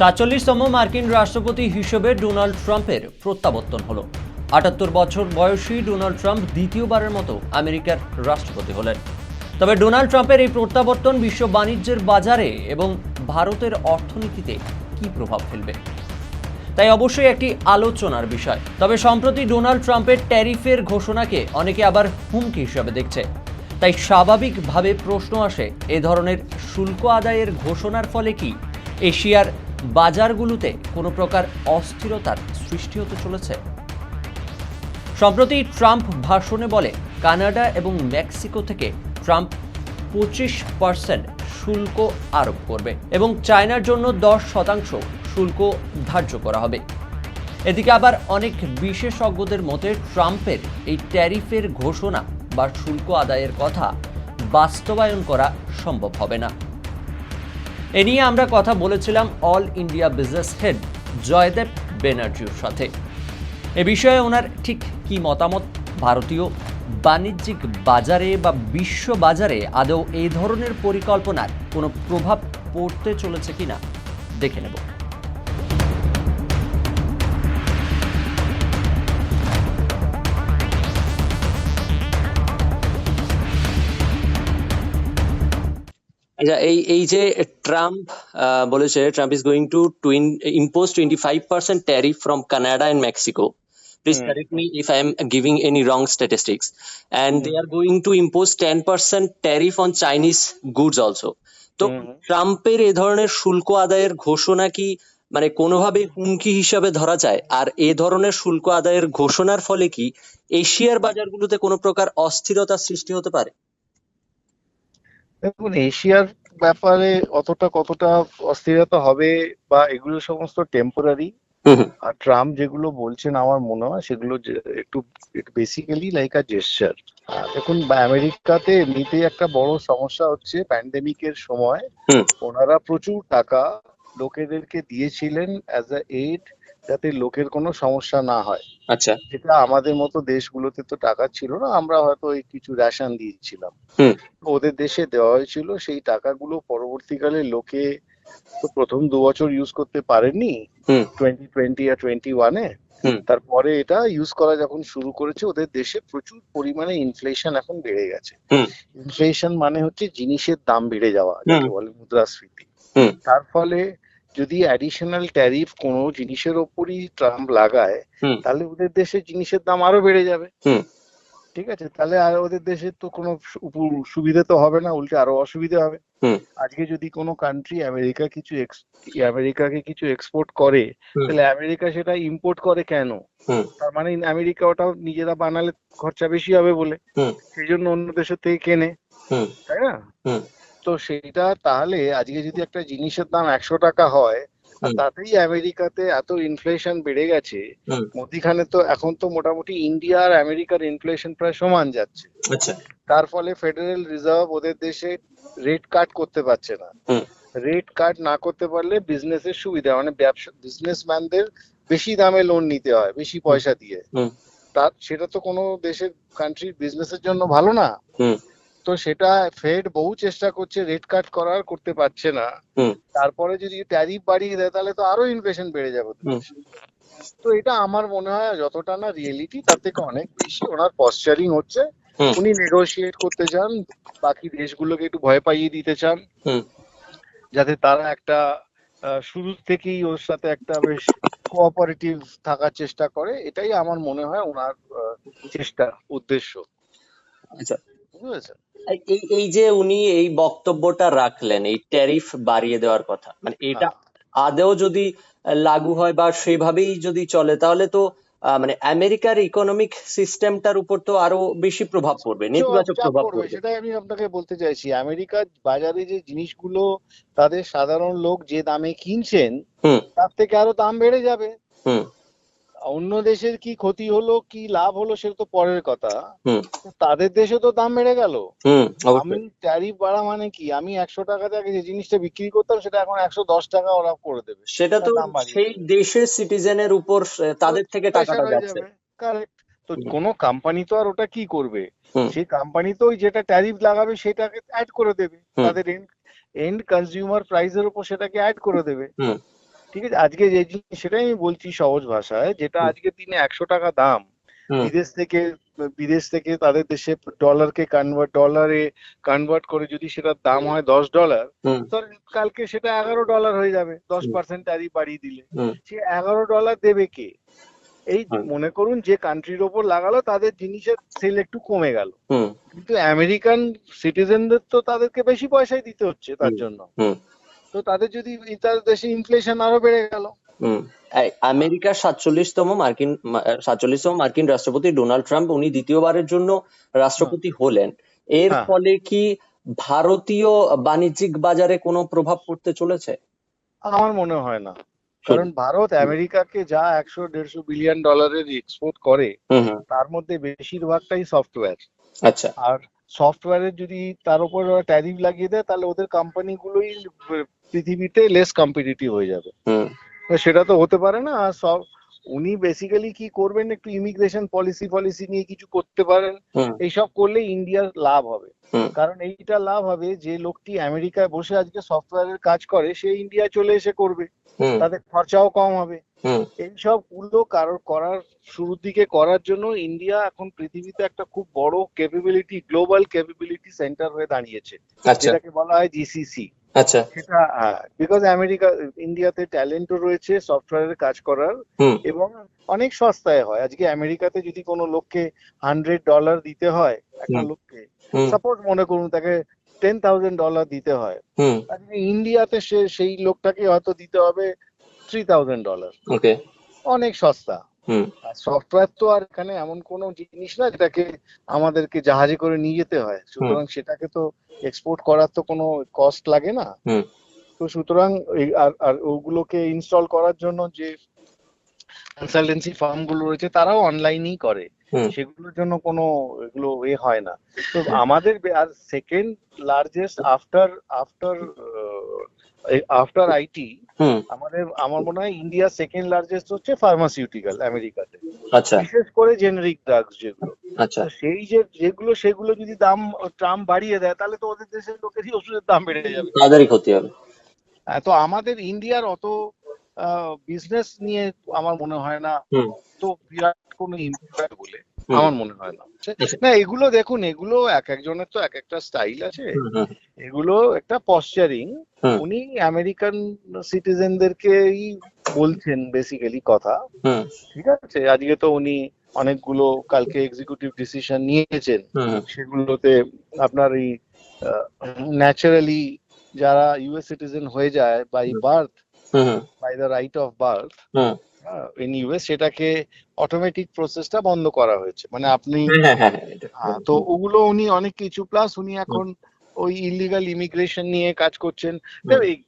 সাতচল্লিশতম মার্কিন রাষ্ট্রপতি হিসেবে ডোনাল্ড ট্রাম্পের প্রত্যাবর্তন হলো। আটাত্তর বছর বয়সী ডোনাল্ড ট্রাম্প দ্বিতীয়বারের মতো আমেরিকার রাষ্ট্রপতি হলেন। তবে ডোনাল্ড ট্রাম্পের এই প্রত্যাবর্তন বিশ্ব বাণিজ্যের বাজারে এবং ভারতের অর্থনীতিতে কী প্রভাব ফেলবে? তাই অবশ্যই একটি আলোচনার বিষয়। তবে সম্প্রতি ডোনাল্ড ট্রাম্পের ট্যারিফের ঘোষণাকে অনেকে আবার হুমকি হিসাবে দেখছে। তাই স্বাভাবিকভাবে প্রশ্ন আসে, এ ধরনের শুল্ক আদায়ের ঘোষণার ফলে কি এশিয়ার বাজারগুলোতে কোনো প্রকার অস্থিরতার সৃষ্টি হতে চলেছে। সম্প্রতি ট্রাম্প ভাষণে বলে, কানাডা এবং মেক্সিকো থেকে ট্রাম্প পঁচিশ পার্সেন্ট শুল্ক আরোপ করবে এবং চায়নার জন্য দশ শতাংশ শুল্ক ধার্য করা হবে। এদিকে আবার অনেক বিশেষজ্ঞদের মতে, ট্রাম্পের এই ট্যারিফের ঘোষণা বা শুল্ক আদায়ের কথা বাস্তবায়ন করা সম্ভব হবে না। এ নিয়ে আমরা কথা বলেছিলাম all India business head Joydev ব্যানার্জির সাথে। এ বিষয়ে ওনার ঠিক কি মতামত? ভারতীয় বাণিজ্যিক বাজারে বা বিশ্ব বাজারে আদৌ এই ধরনের পরিকল্পনার কোনো প্রভাব পড়তে চলেছে কিনা? দেখে নেব। আচ্ছা এই এই যে ট্রাম্প বলেছে Trump is going to twin impose twenty five percent tariff from Canada and Mexico please Hmm. correct me if I am giving any wrong statistics. And they are going to impose 10% tariff on Chinese goods also. তো ট্রাম্পের এ ধরনের শুল্ক আদায়ের ঘোষণা কি মানে কোনোভাবে হুমকি হিসাবে ধরা যায় আর এ ধরনের শুল্ক আদায়ের ঘোষণার ফলে কি এশিয়ার বাজারগুলোতে কোনো প্রকার অস্থিরতা সৃষ্টি হতে পারে দেখুন এশিয়ার ব্যাপারে অতটা কতটা অস্থিরতা হবে বা এগুলো সমস্ত টেম্পোরারি আর ট্রাম্প যেগুলো বলছেন আমার মনে হয় সেগুলো একটু বেসিক্যালি লাইক আ জেস্টার দেখুন আমেরিকাতে এমনিতেই একটা বড় সমস্যা হচ্ছে প্যান্ডেমিকের সময় ওনারা প্রচুর টাকা লোকেদেরকে দিয়েছিলেন অ্যাজ আ এইড যাতে লোকের কোনো সমস্যা না হয়। আচ্ছা। যেটা আমাদের মতো দেশগুলোতে তো টাকা ছিল না আমরা হয়তো এই কিছু রেশন দিয়েছিলাম। ওদের দেশে দেওয়া হয়েছিল সেই টাকাগুলো পরবর্তীকালে লোকে তো প্রথম দু বছর ইউজ করতে পারেননি। হুম। টোয়েন্টি টোয়েন্টি আর টোয়েন্টি ওয়ানে। তারপরে এটা ইউজ করা যখন শুরু করেছে ওদের দেশে প্রচুর পরিমাণে ইনফ্লেশন এখন বেড়ে গেছে। ইনফ্লেশন মানে হচ্ছে জিনিসের দাম বেড়ে যাওয়া যাকে বলে মুদ্রাস্ফীতি। তার ফলে যদি অ্যাডিশনাল ট্যারিফ কোনো জিনিসের ওপরই ট্রাম্প লাগায় তাহলে ওদের দেশে জিনিসের দাম আরও বেড়ে যাবে হুম। ঠিক আছে তাহলে আর ওদের দেশে তো কোনো সুবিধা তো হবে না উল্টে আরও অসুবিধা হবে হুম। আজকে যদি কোনো কান্ট্রি আমেরিকা কিছু আমেরিকাকে কিছু এক্সপোর্ট করে তাহলে আমেরিকা সেটা ইম্পোর্ট করে কেন হুম। তার মানে আমেরিকা ওটা নিজেরা বানালে খরচা বেশি হবে বলে হুম। সেই জন্য অন্য দেশের থেকে কেনে হুম তাই না হুম। তো সেটা তাহলে আজকে যদি একটা জিনিসের দাম একশো টাকা হয়। তাতেই আমেরিকাতে এত ইনফ্লেশন বেড়ে গেছে। মধ্যিখানে তো এখন তো মোটামুটি ইন্ডিয়া আর আমেরিকার ইনফ্লেশন প্রায় সমান যাচ্ছে আচ্ছা তার ফলে ফেডারেল রিজার্ভ ওদের দেশে রেট কাট করতে পারছে না রেট কাট না করতে পারলে বিজনেসের সুবিধা মানে ব্যবসা বিজনেসম্যানদের বেশি দামে লোন নিতে হয় বেশি পয়সা দিয়ে হুম। তার সেটা তো কোনো দেশের কান্ট্রির বিজনেসের জন্য ভালো না। তো সেটা ফেড বহু চেষ্টা করছে রেট কাট করার করতে পারছে না। তারপরে যদি ট্যারিফ বাড়িয়ে দেয় তাহলে তো আরও ইনফ্লেশন বেড়ে যাবে। তো এটা আমার মনে হয় যতটা না রিয়েলিটি তার থেকে অনেক বেশি ওনার পশ্চারিং হচ্ছে। উনি নেগোশিয়েট করতে চান বাকি দেশগুলোকে একটু ভয় পাইয়ে দিতে চান। যাতে তারা একটা শুরু থেকেই ওর সাথে একটা বেশ কোঅপারেটিভ থাকার চেষ্টা করে। এটাই আমার মনে হয় ওনার চেষ্টা উদ্দেশ্য। আচ্ছা। বুঝেছেন এই এই যে উনি এই বক্তব্যটা রাখলেন এই ট্যারিফ বাড়িয়ে দেওয়ার কথা মানে এটা আদেও যদি লাগু হয় বা সেভাবেই যদি চলে তাহলে তো মানে আমেরিকার ইকোনমিক সিস্টেমটার উপর তো আরও বেশি প্রভাব পড়বে নেতিবাচক প্রভাব পড়বে। পড়বে সেটাই আমি আপনাকে বলতে চাইছি। আমেরিকার বাজারে যে জিনিসগুলো তাদের সাধারণ লোক যে দামে কিনছেন তার থেকে আরও দাম বেড়ে যাবে। হুম। অন্য দেশের কি ক্ষতি হলো কি লাভ হলো সেটা তো পরের কথা। হুম। তাদের দেশে তো দাম বেড়ে গেল। হুম আমি ট্যারিফ বাড়া মানে কি? আমি একশো টাকা থেকে যে জিনিসটা বিক্রি করতাম সেটা এখন একশো দশ টাকা ওরা করে দেবে। সেটা তো সেই দেশের সিটিজেনের উপর তাদের থেকে টাকাটা যাচ্ছে। কারেক্ট তো। কোনো কোম্পানি তো আর ওটা কি করবে? সেই কোম্পানি তো ওই যেটা ট্যারিফ লাগাবে সেটাকে অ্যাড করে দেবে। তাদের এন্ড এন্ড কনজিউমার প্রাইসের উপর সেটাকে অ্যাড করে দেবে। হুম। ঠিক আছে আজকে যে জিনিস সেটাই আমি বলছি সহজ ভাষায় যেটা হুম। আজকে দিনে একশো টাকা দাম। বিদেশ থেকে বিদেশ থেকে তাদের দেশে ডলারকে কনভার্ট ডলারে কনভার্ট করে যদি সেটার দাম হয় দশ ডলার হুম। তো কালকে সেটা এগারো ডলার হয়ে যাবে দশ পার্সেন্ট ট্যারিফ বাড়িয়ে দিলে। সে এগারো ডলার দেবে কে? এই মনে করুন যে কান্ট্রির ওপর লাগালো তাদের জিনিসের সেল একটু কমে গেল। কিন্তু আমেরিকান সিটিজেনদের তো তাদেরকে বেশি পয়সাই দিতে হচ্ছে তার জন্য। তো তাদের যদি তার দেশে ইনফ্লেশন আরও বেড়ে গেল? আমেরিকার সাতচল্লিশতম মার্কিন সাতচল্লিশতম মার্কিন রাষ্ট্রপতি ডোনাল্ড ট্রাম্প উনি দ্বিতীয়বারের জন্য রাষ্ট্রপতি হলেন। এর হ্যাঁ। ফলে কি ভারতীয় বাণিজ্যিক বাজারে কোনো প্রভাব পড়তে চলেছে? আমার মনে হয় না। কারণ ভারত আমেরিকাকে যা একশো দেড়শো বিলিয়ন ডলারের এক্সপোর্ট করে হুম হুম। তার মধ্যে বেশিরভাগটাই সফটওয়্যার আচ্ছা। আর সফটওয়্যারের যদি তার উপর ট্যারিফ লাগিয়ে দেয় তাহলে ওদের কোম্পানিগুলোই পৃথিবীতে লেস কম্পিটিটিভ হয়ে যাবে। সেটা তো হতে পারে না আর সব উনি বেসিক্যালি কি করবেন একটু ইমিগ্রেশন পলিসি পলিসি নিয়ে কিছু করতে পারেন এইসব করলে ইন্ডিয়ার লাভ হবে। কারণ এইটা লাভ হবে যে লোকটি আমেরিকায় বসে আজকে সফটওয়্যারের কাজ করে সে ইন্ডিয়ায় চলে এসে করবে। তাদের খরচাও কম হবে। এইসবগুলো কারোর করার শুরুর দিকে করার জন্য ইন্ডিয়া এখন পৃথিবীতে একটা খুব বড় ক্যাপাবিলিটি গ্লোবাল ক্যাপাবিলিটি সেন্টার হয়ে দাঁড়িয়েছে। আচ্ছা। যেটাকে বলা হয় জিসিসি আচ্ছা। সেটা বিকজ আমেরিকা ইন্ডিয়াতে ট্যালেন্টও রয়েছে সফটওয়্যারের কাজ করার এবং অনেক সস্তায় হয়। আজকে আমেরিকাতে যদি কোনো লোককে হান্ড্রেড ডলার দিতে হয় একটা লোককে সাপোজ মনে করুন তাকে টেন থাউজেন্ড ডলার দিতে হয় আজকে ইন্ডিয়াতে সে সেই লোকটাকে হয়তো দিতে হবে থ্রি থাউজেন্ড ডলার অনেক সস্তা। সফটওয়্যার তো আর এখানে এমন কোনো জিনিস না যেটাকে আমাদেরকে জাহাজে করে নিয়ে যেতে হয়। সুতরাং সেটাকে তো এক্সপোর্ট করার তো কোনো কস্ট লাগে না। তো সুতরাং আর আর ওগুলোকে ইনস্টল করার জন্য যে কনসালটেন্সি ফার্মগুলো রয়েছে তারাও অনলাইনেই করে। সেগুলোর জন্য কোনো এগুলো এ হয় না। তো আমাদের আর second largest after after after IT আমাদের আমার মনে হয় ইন্ডিয়া সেকেন্ড লার্জেস্ট হচ্ছে ফার্মাসিউটিক্যাল আমেরিকাতে আচ্ছা। বিশেষ করে জেনারিক ড্রাগস যেগুলো। আচ্ছা। সেই যে যেগুলো সেগুলো যদি দাম ট্রাম্প বাড়িয়ে দেয় তাহলে তো ওদের দেশের লোকেরই ওষুধের দাম বেড়ে যাবে। তাদেরই ক্ষতি হবে। তো আমাদের ইন্ডিয়ার অত বিজনেস নিয়ে আমার মনে হয় না। তো বিরাট কোনো ইম্প্যাক্ট বলে। আমার মনে হয় না। আচ্ছা। না এগুলো দেখুন এগুলো এক একজনের তো এক একটা স্টাইল আছে। এগুলো একটা পশ্চারিং উনি আমেরিকান সিটিজেনদেরকেই বলছেন বেসিক্যালি কথা। ঠিক আছে? আজকে তো উনি অনেকগুলো কালকে এক্সিকিউটিভ ডিসিশন নিয়েছেন। সেগুলোতে আপনার এই ন্যাচারালি যারা ইউএস সিটিজেন হয়ে যায় by birth by the right of birth in US সেটাকে অটোমেটিক প্রসেসটা বন্ধ করা হয়েছে। মানে আপনি হ্যাঁ হ্যাঁ হ্যাঁ তো ওগুলো উনি অনেক কিছু প্লাস উনি এখন ওই ইলিগাল ইমিগ্রেশন নিয়ে কাজ করছেন।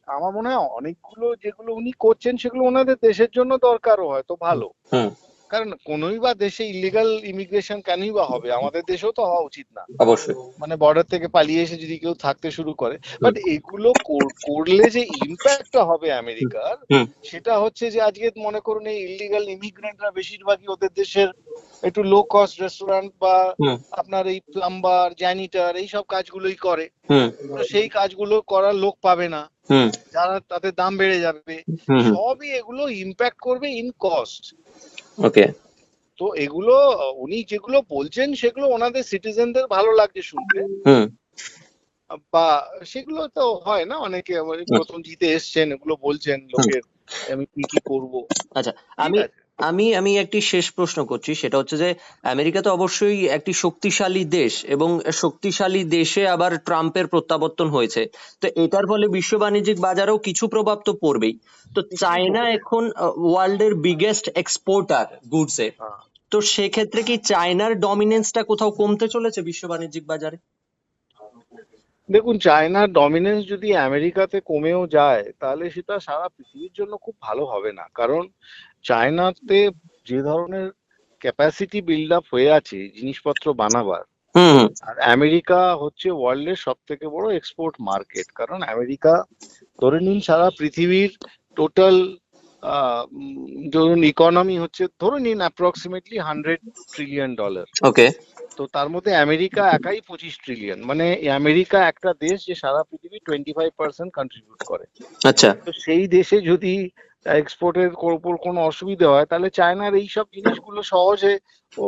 আমার মনে হয় অনেকগুলো যেগুলো উনি করছেন সেগুলো ওনাদের দেশের জন্য দরকারও হয়তো ভালো। কারণ কোনোই বা দেশে ইলিগাল ইমিগ্রেশন কেনই বা হবে? আমাদের দেশেও তো হওয়া উচিত না। অবশ্যই। মানে বর্ডার থেকে পালিয়ে এসে যদি কেউ থাকতে শুরু করে বাট এগুলো করলে যে ইম্প্যাক্টটা হবে আমেরিকার সেটা হচ্ছে যে আজকে মনে করুন এই ইলিগাল ইমিগ্রেন্টরা বেশিরভাগই ওদের দেশের একটু লো কস্ট রেস্টুরেন্ট বা আপনার এই প্লাম্বার জ্যানিটার এই সব কাজগুলোই করে। তো সেই কাজগুলো করার লোক পাবে না। যারা তাদের দাম বেড়ে যাবে। সবই এগুলো ইম্প্যাক্ট করবে ইন কস্ট ওকে তো এগুলো উনি যেগুলো বলছেন সেগুলো ওনাদের সিটিজেনদের ভালো লাগছে শুনতে। বা সেগুলো তো হয় না অনেকে প্রথম জিতে এসছেন এগুলো বলছেন লোকের আমি কি কি করব। আচ্ছা আমি আমি আমি একটি শেষ প্রশ্ন করছি সেটা হচ্ছে যে আমেরিকা তো অবশ্যই একটি শক্তিশালী দেশ এবং শক্তিশালী দেশে আবার ট্রাম্পের প্রত্যাবর্তন হয়েছে। তো এটার ফলে বিশ্ব বাণিজ্যিক বাজারেও কিছু প্রভাব তো পড়বেই। তো চায়না এখন ওয়ার্ল্ডের বিগেস্ট এক্সপোর্টার গুডসের তো সেক্ষেত্রে কি চায়নার ডমিনেন্সটা কোথাও কমতে চলেছে বিশ্ব বাণিজ্যিক বাজারে? দেখুন চায়নার ডমিনেন্স যদি আমেরিকাতে কমেও যায় তাহলে সেটা সারা পৃথিবীর জন্য খুব ভালো হবে না। কারণ চায়নাতে যে ধরনের ক্যাপাসিটি বিল্ড আপ হয়ে আছে জিনিসপত্র বানাবার আর আমেরিকা হচ্ছে ওয়ার্ল্ডের সব থেকে বড় এক্সপোর্ট মার্কেট কারণ আমেরিকা ধরে নিন সারা পৃথিবীর টোটাল ধরুন ইকোনমি হচ্ছে ধরে নিন approximately hundred trillion dollar okay তো তার মধ্যে আমেরিকা একাই পঁচিশ ট্রিলিয়ন মানে আমেরিকা একটা দেশ যে সারা পৃথিবী টোয়েন্টি ফাইভ পার্সেন্ট কন্ট্রিবিউট করে। আচ্ছা। তো সেই দেশে যদি এক্সপোর্টের উপর কোনো অসুবিধা হয় তাহলে চায়নার এই সব জিনিসগুলো সহজে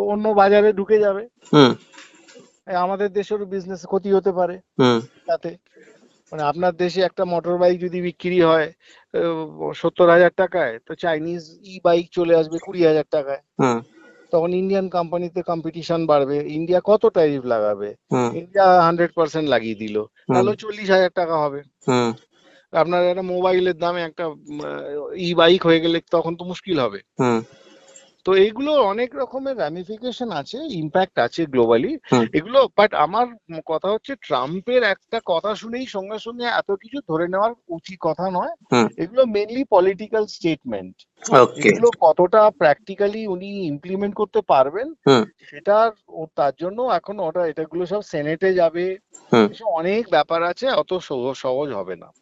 অন্য বাজারে ঢুকে যাবে। হুম। আমাদের দেশেরও বিজনেস ক্ষতি হতে পারে। হুম। তাতে। মানে আপনার দেশে একটা মোটর বাইক যদি বিক্রি হয় সত্তর হাজার টাকায় তো চাইনিজ ই বাইক চলে আসবে কুড়ি হাজার টাকায়। হুম। তখন ইন্ডিয়ান কোম্পানিতে কম্পিটিশন বাড়বে ইন্ডিয়া কত ট্যারিফ লাগাবে? ইন্ডিয়া হান্ড্রেড পার্সেন্ট লাগিয়ে দিল। তাহলে চল্লিশ হাজার টাকা হবে। আপনার একটা মোবাইলের দামে একটা ই বাইক হয়ে গেলে তখন তো মুশকিল হবে। তো এইগুলো অনেক রকমের র্যামিফিকেশন আছে ইম্প্যাক্ট আছে গ্লোবালি এগুলো বাট আমার কথা হচ্ছে ট্রাম্পের একটা কথা শুনেই সঙ্গে সঙ্গে এত কিছু ধরে নেওয়ার উচিত কথা নয়। এগুলো মেনলি পলিটিক্যাল স্টেটমেন্ট এগুলো কতটা প্র্যাকটিক্যালি উনি ইমপ্লিমেন্ট করতে পারবেন হুম। সেটা ও- তার জন্য এখন ওটা এটাগুলো সব সেনেটে যাবে। অনেক ব্যাপার আছে অত সহ- সহজ হবে না।